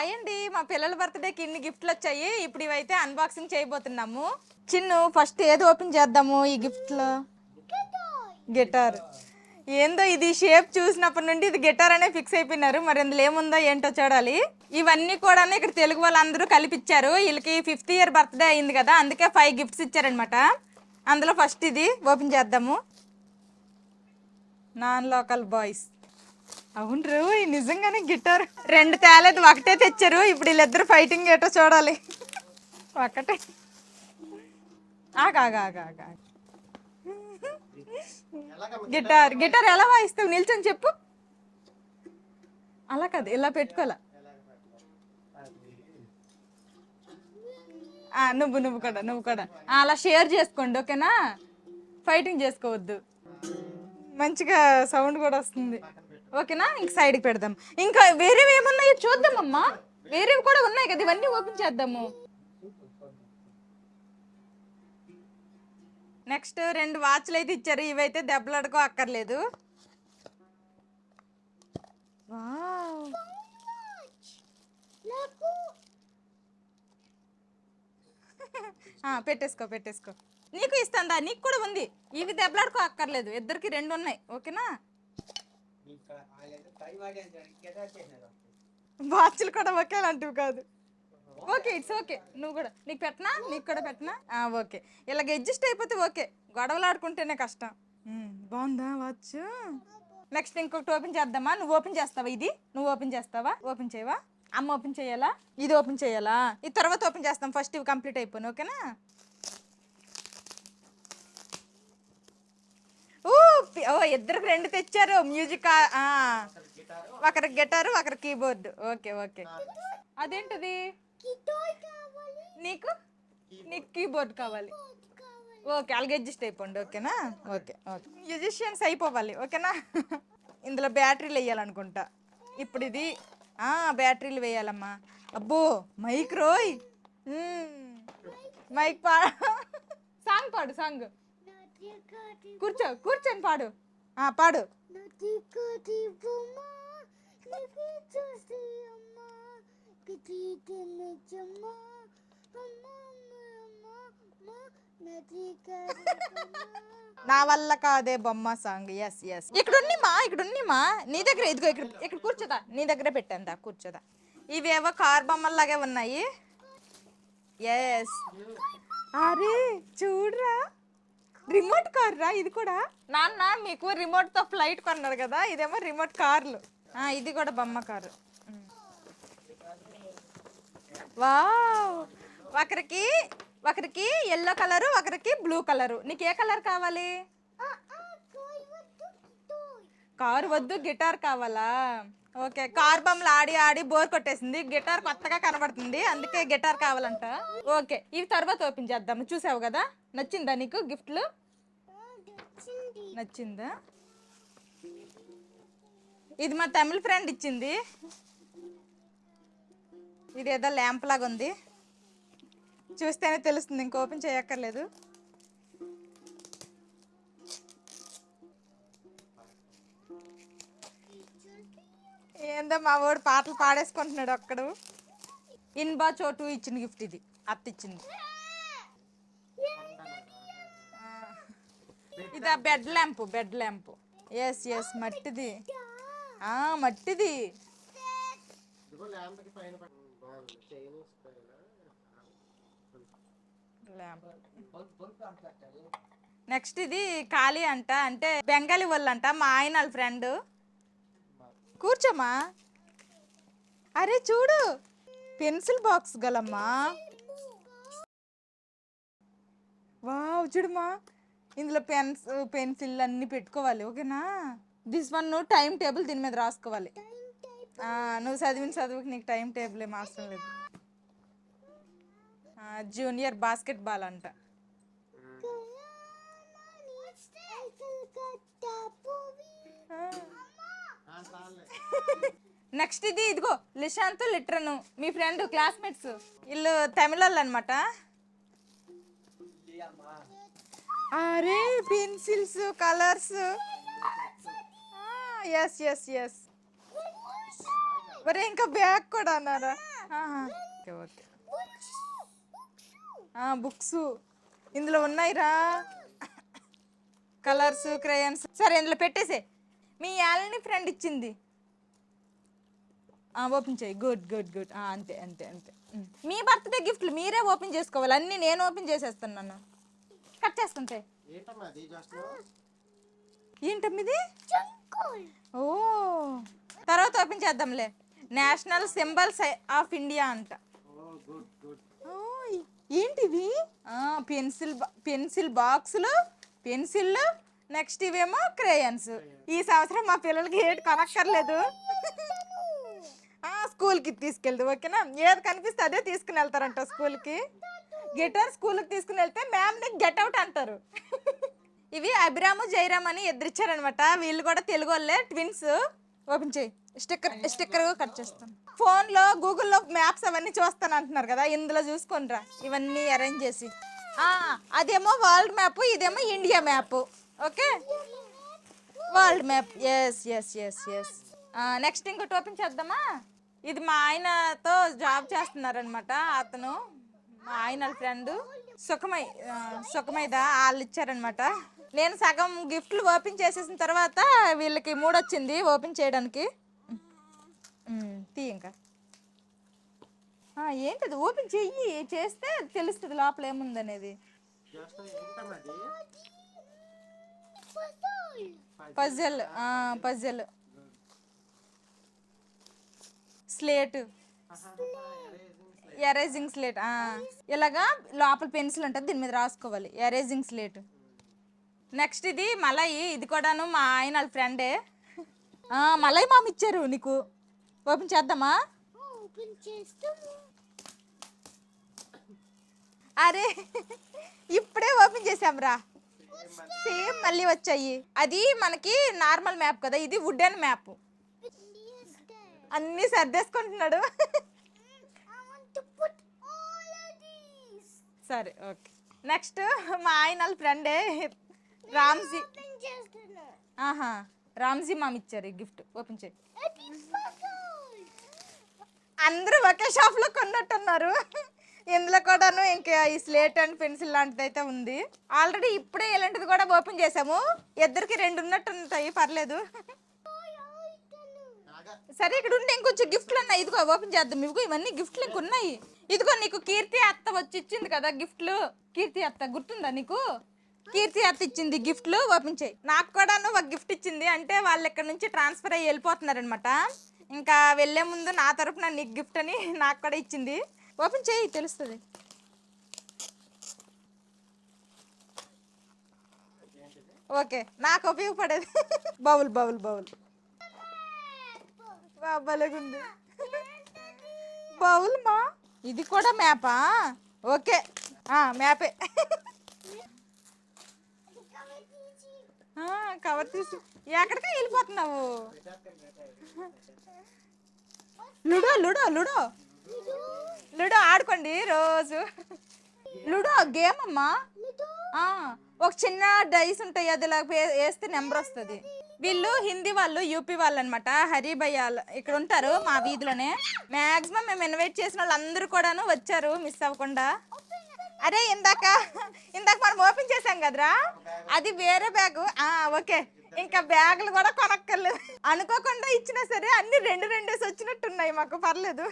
Hi అండి మా పిల్లల బర్త్డేకి ఇన్ని గిఫ్ట్లు వచ్చాయి. ఇప్పుడు ఇవైతే అన్బాక్సింగ్ చేయబోతున్నాము. చిన్ను ఫస్ట్ ఏది ఓపెన్ చేద్దాము ఈ గిఫ్ట్లో గిటార్ ఏందో ఇది షేప్ చూసినప్పటి నుండి ఇది గిటార్ అనే ఫిక్స్ అయిపోయినారు. మరి ఇందులో ఏముందో ఏంటో చూడాలి. ఇవన్నీ కూడా ఇక్కడ తెలుగు వాళ్ళందరూ కలిపిచ్చారు. వీళ్ళకి ఫిఫ్త్ ఇయర్ బర్త్డే అయింది కదా అందుకే ఫైవ్ గిఫ్ట్స్ ఇచ్చారనమాట అందులో ఫస్ట్ ఇది ఓపెన్ చేద్దాము. నాన్ లోకల్ బాయ్స్ అవును రో నిజంగానే గిటార్. రెండు తేలేదు ఒకటే తెచ్చారు. ఇప్పుడు వీళ్ళిద్దరు ఫైటింగ్ ఏటో చూడాలి. ఒకటే. గిటార్ గిటార్ ఎలా వాయిస్తావు? నిల్చొని చెప్పు. అలా కాదు ఇలా పెట్టుకోవాలా? ఆ, నువ్వు నువ్వు కూడా నువ్వు కూడా. అలా షేర్ చేసుకోండి ఓకేనా? ఫైటింగ్ చేసుకోవద్దు. మంచిగా సౌండ్ కూడా వస్తుంది. ఓకేనా? ఇంక సైడ్కి పెడదాం. ఇంకా వేరేవి ఏమున్నాయో చూద్దామమ్మా. వేరేవి కూడా ఉన్నాయి కదా ఇవన్నీ ఓపెన్ చేద్దాము. నెక్స్ట్ రెండు వాచ్లు అయితే ఇచ్చారు. ఇవైతే దెబ్బలాడుకో అక్కర్లేదు వావ్. పెట్టేసుకో పెట్టేసుకో. నీకు ఇస్తాందా? నీకు కూడా ఉంది. ఇవి దెబ్బలాడుకో అక్కర్లేదు ఇద్దరికి రెండు ఉన్నాయి. ఓకేనా? వాచ్లు కూడా ఒకేలాంటివి కాదు. Okay it's okay. నువ్వు కూడా. నీకు పెట్టనా? నీకు కూడా పెట్టనా? ఓకే. ఇలాగ అడ్జస్ట్ అయిపోతే ఓకే. గొడవలు ఆడుకుంటేనే కష్టం. బాగుందా వాచ్? నెక్స్ట్ ఇంకొకటి ఓపెన్ చేద్దామా? నువ్వు ఓపెన్ చేస్తావా ఇది? నువ్వు ఓపెన్ చేస్తావా? ఓపెన్ చేయవా? అమ్మ ఓపెన్ చేయాలా? ఇది ఓపెన్ చేయాలా? ఇది తర్వాత ఓపెన్ చేస్తాం. ఫస్ట్ ఇవి కంప్లీట్ అయిపోయినా ఓకేనా? ఓ ఇద్దరు ఫ్రెండ్ ఇద్దరికి రెండు తెచ్చారు. మ్యూజిక్ ఒకరి ఒకరికి గిటారు ఒకరి కీబోర్డ్. Okay okay. అదేంటిది? నీకు? నీకు కీబోర్డ్ కావాలి. ఓకే అలాగే అడ్జస్ట్ అయిపోండి ఓకేనా? Okay okay. మ్యూజిషియన్స్ అయిపోవాలి ఓకేనా? ఇందులో బ్యాటరీలు వేయాలనుకుంటా. ఇప్పుడు ఇది బ్యాటరీలు వేయాలమ్మా. అబ్బో మైక్ రోయ్. మైక్ పా సాంగ్ పాడు సాంగ్. కూర్చో కూర్చొని పాడు. ఆ, పాడు. నా వల్ల కాదే బొమ్మ సాంగ్. ఎస్ ఎస్ ఇక్కడ ఉంది మా ఇక్కడ ఉంది మా నీ దగ్గర ఇదిగో ఇక్కడ ఇక్కడ కూర్చోదా. నీ దగ్గర పెట్టాందా కూర్చోదా. ఇవేవో కార్ బొమ్మల్లాగే ఉన్నాయి. ఎస్ అరే చూడరా. రిమోట్ కార్ రా ఇది కూడా? నాన్న మీకు రిమోట్తో ఫ్లైట్ కొన్నారు కదా ఇదేమో రిమోట్ కార్లు. ఆ, ఇది కూడా బొమ్మ కారు. ఒకరికి ఒకరికి ఎల్లో కలరు ఒకరికి బ్లూ కలరు నీకు ఏ కలర్ కావాలి? కారు వద్దు గిటార్ కావాలా? ఓకే కార్ బొమ్మలు ఆడి ఆడి బోర్ కొట్టేసింది. గిటార్ కొత్తగా కనబడుతుంది అందుకే గిటార్ కావాలంట. ఓకే ఇవి తర్వాత ఓపెన్ చేద్దాం చూసావు కదా? నచ్చిందా నీకు గిఫ్ట్లు? నచ్చిందా? ఇది మా తమిళ ఫ్రెండ్ ఇచ్చింది. ఇది ఏదో ల్యాంప్ లాగా ఉంది. చూస్తేనే తెలుస్తుంది ఇంక ఓపెన్ చేయక్కర్లేదు. ఏందో మా వాడు పాటలు పాడేసుకుంటున్నాడు ఒక్కడు. ఇన్బా చోటు ఇచ్చిన గిఫ్ట్ ఇది అత్త ఇచ్చింది. ఆ. ఇది bed lamp bed lamp. Yes yes మట్టిది. ఆ, మట్టిది. నెక్స్ట్ ఇది ఖాళీ అంట అంటే బెంగాలీ వాళ్ళు అంట మా ఆయన వాళ్ళ ఫ్రెండ్. కూర్చోమ్మా అరే చూడు పెన్సిల్ బాక్స్ గలమ్మా. వావ్ చూడుమా. ఇందులో పెన్స్ పెన్సిల్ అన్ని పెట్టుకోవాలి ఓకేనా? దిస్ వన్ టైం టేబుల్ దీని మీద రాసుకోవాలి. నువ్వు చదివిన చదువుకి నీకు టైం టేబుల్ ఏం అవసరం లేదు. జూనియర్ బాస్కెట్ బాల్ అంట. నెక్స్ట్ ఇది ఇదిగో లిషాంత్ లిట్రను మీ ఫ్రెండ్ క్లాస్మేట్స్. వీళ్ళు తమిళ అనమాట అరే pencils colours. Yes yes yes మరి ఇంకా బ్యాగ్ కూడా అన్నారా? Okay okay. బుక్స్. ఇందులో ఉన్నాయిరా. Colours crayons. సరే ఇందులో పెట్టేసే. మీ యాలని ఫ్రెండ్ ఇచ్చింది. ఓపెన్ చేయి. Good good good. అంతే అంతే అంతే. మీ బర్త్డే గిఫ్ట్లు మీరే ఓపెన్ చేసుకోవాలి. అన్నీ నేను ఓపెన్ చేసేస్తున్నాను కట్ చేసుకుంటే ఏంటమ్మిది? ఓ. తర్వాత ఓపెన్ చేద్దాంలే. నేషనల్ సింబల్స్ ఆఫ్ ఇండియా అంట. ఓ గుడ్ గుడ్. ఓయ్, ఏంటివి పెన్సిల్ పెన్సిల్ బాక్సులు పెన్సిళ్ళు నెక్స్ట్ ఇవేమో క్రేయన్స్. ఈ సంవత్సరం మా పిల్లలకి ఏటి కొనక్కర్లేదు. స్కూల్కి తీసుకెళ్దు ఓకేనా? ఏది కనిపిస్తే అదే తీసుకుని వెళ్తారంట స్కూల్కి. గిటార్ స్కూల్కి తీసుకుని వెళ్తే మ్యామ్ని గెట్ అవుట్ అంటారు. ఇవి అభిరాము జయరామ్ అని ఎదురిచ్చారనమాట వీళ్ళు కూడా తెలుగు వాళ్ళే ట్విన్స్. ఓపెన్ చేయి. స్టిక్కర్ స్టిక్కర్ కట్ చేస్తాను. ఫోన్లో గూగుల్లో మ్యాప్స్ అవన్నీ చూస్తాను అంటున్నారు కదా ఇందులో చూసుకోనరా ఇవన్నీ అరేంజ్ చేసి. అదేమో వరల్డ్ మ్యాప్ ఇదేమో India map. Okay? World map. Yes yes yes yes next ఇంకోటి ఓపెన్ చేద్దామా? ఇది మా ఆయనతో జాబ్ చేస్తున్నారనమాట అతను. మా ఆయన ఫ్రెండ్. సుఖమై సుఖమైదా వాళ్ళు ఇచ్చారనమాట నేను సగం గిఫ్ట్లు ఓపెన్ చేసేసిన తర్వాత వీళ్ళకి మూడొచ్చింది ఓపెన్ చేయడానికి. తీ ఇంకా. ఏంటది? ఓపెన్ చెయ్యి. చేస్తే తెలుస్తుంది లోపల ఏముందనేది. Puzzle puzzle. Slate. Erasing slate ఇలాగా లోపల పెన్సిల్ ఉంటుంది దీని మీద రాసుకోవాలి. Erasing slate. నెక్స్ట్ ఇది మలయి ఇది కూడాను మా ఆయన వాళ్ళ ఫ్రెండే. ఆ, మలయి మామ ఇచ్చారు నీకు. ఓపెన్ చేద్దామా? అరే ఇప్పుడే ఓపెన్ చేసాంరా సేమ్ మళ్ళీ వచ్చాయి. అది మనకి నార్మల్ మ్యాప్ కదా ఇది వుడెన్ మ్యాప్. అన్నీ సర్దేసుకుంటున్నాడు. సరే ఓకే. నెక్స్ట్ మా ఆయన వాళ్ళ ఫ్రెండే రామ్జీ. ఆహా రామ్జీ మామ ఇచ్చారు ఈ గిఫ్ట్ ఓపెన్ చేయి. అందరూ ఒకే షాప్లో కొన్నట్టున్నారు. ఇందులో కూడాను ఇంకా ఈ స్లేట్ అండ్ పెన్సిల్ లాంటిది అయితే ఉంది. ఆల్రెడీ ఇప్పుడే ఇలాంటిది కూడా ఓపెన్ చేసాము ఇద్దరికి రెండు ఉన్నట్టు ఉంటాయి పర్లేదు. సరే ఇక్కడ ఉంటే ఇంకొంచెం గిఫ్ట్లు ఉన్నాయి ఇదిగో ఓపెన్ చేద్దాం. ఇదిగో ఇవన్నీ గిఫ్ట్లు ఇంక ఉన్నాయి. ఇదిగో నీకు కీర్తి అత్త వచ్చి ఇచ్చింది కదా గిఫ్ట్లు. కీర్తి అత్త గుర్తుందా నీకు? కీర్తి అత్త ఇచ్చింది గిఫ్ట్లు. ఓపెన్ చేయి. నాకు కూడాను ఒక గిఫ్ట్ ఇచ్చింది. అంటే వాళ్ళు ఇక్కడ నుంచి ట్రాన్స్ఫర్ అయ్యి వెళ్ళిపోతున్నారనమాట ఇంకా వెళ్ళే ముందు నా తరపున నీకు గిఫ్ట్ అని నాకు కూడా ఇచ్చింది. ఓపెన్ చేయి తెలుస్తుంది. ఓకే నాకు ఉపయోగపడేది. Bowl bowl bowl. వా, బౌల్ మా ఇది కూడా మ్యాపా? ఓకే. మ్యాపే. కవర్ తీసి. ఎక్కడికి వెళ్ళిపోతున్నావు? Ludo ludo ludo. లుడో ఆడుకోండి రోజు. లుడో గేమ్ అమ్మా ఒక చిన్న డైస్ ఉంటాయి అది ఇలా వేస్తే నెంబర్ వస్తుంది. వీళ్ళు హిందీ వాళ్ళు యూపీ వాళ్ళు అనమాట హరిభయ్య ఇక్కడ ఉంటారు మా వీధిలోనే. మ్యాక్సిమం మేము ఇన్వైట్ చేసిన వాళ్ళందరూ కూడాను వచ్చారు మిస్ అవ్వకుండా. అరే ఇందాక ఇందాక మనం ఓపెన్ చేసాం కదరా? అది వేరే బ్యాగ్. ఓకే. ఇంకా బ్యాగులు కూడా కొనక్కర్లేదు. అనుకోకుండా ఇచ్చినా సరే అన్ని రెండు రెండేసి వచ్చినట్టున్నాయి మాకు పర్లేదు.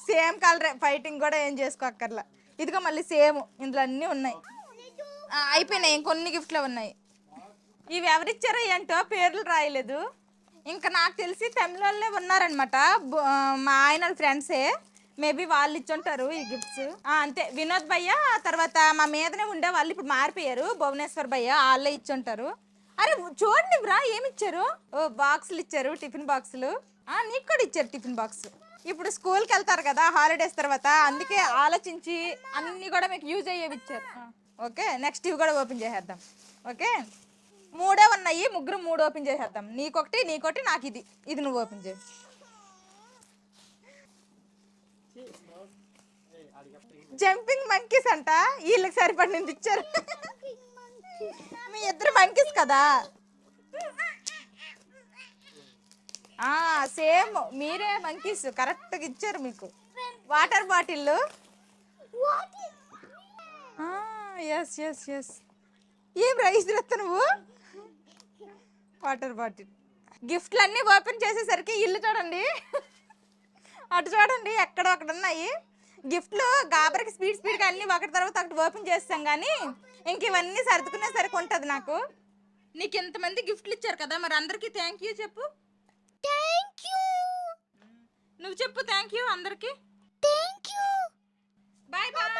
సేమ్ కలరే ఫైటింగ్ కూడా ఏం చేసుకోక్కర్లా. ఇదిగో మళ్ళీ సేమ్ ఇందులో అన్నీ ఉన్నాయి. అయిపోయినాయి ఇంకొన్ని గిఫ్ట్లు ఉన్నాయి. ఇవి ఎవరిచ్చారో ఏంటో పేర్లు రాయలేదు. ఇంకా నాకు తెలిసి తమిళ ఉన్నారనమాట మా ఆయన ఫ్రెండ్సే మేబీ వాళ్ళు ఇచ్చుంటారు ఈ గిఫ్ట్స్ అంతే. వినోద్ భయ్య తర్వాత మా మీదనే ఉండే వాళ్ళు ఇప్పుడు మారిపోయారు. భువనేశ్వర్ భయ్య వాళ్ళే ఇచ్చుంటారు. అరే చూడండి బ్రా ఏమి ఇచ్చారు ఓ బాక్సులు ఇచ్చారు టిఫిన్ బాక్సులు నీకు కూడా ఇచ్చారు టిఫిన్ బాక్స్ ఇప్పుడు స్కూల్కి వెళ్తారు కదా హాలిడేస్ తర్వాత. అందుకే ఆలోచించి అన్నీ కూడా మీకు యూజ్ అయ్యేవి ఇచ్చారు. ఓకే నెక్స్ట్ ఇవి కూడా ఓపెన్ చేసేద్దాం. ఓకే? మూడే ఉన్నాయి ముగ్గురు మూడు ఓపెన్ చేసేద్దాం. నీకొకటి నీకొకటి నాకు ఇది. ఇది నువ్వు ఓపెన్ చేయి. జంపింగ్ మంకీస్ అంట వీళ్ళకి సరిపడినది ఇచ్చారు. మీ ఇద్దరు మంకీస్ కదా? ఆ సేమ్. మీరే మంకీస్ కరెక్ట్గా ఇచ్చారు మీకు. Water bottle yes yes yes ఏం రైస్ రెత్త నువ్వు? Water bottle. గిఫ్ట్లు అన్నీ ఓపెన్ చేసేసరికి ఇల్లు చూడండి. అటు చూడండి ఎక్కడ అక్కడ ఉన్నాయి. గిఫ్ట్లు గాబరికి స్పీడ్ స్పీడ్గా అన్నీ ఒకటి తర్వాత ఒకటి ఓపెన్ చేస్తాం కానీ ఇంక ఇవన్నీ సర్దుకునేసరికి ఉంటుంది నాకు. నీకు ఇంతమంది గిఫ్ట్లు ఇచ్చారు కదా మరి అందరికీ థ్యాంక్ యూ చెప్పు. Thank you. నువ్వు చెప్పు థ్యాంక్ యూ అందరికీ. Thank you. Bye bye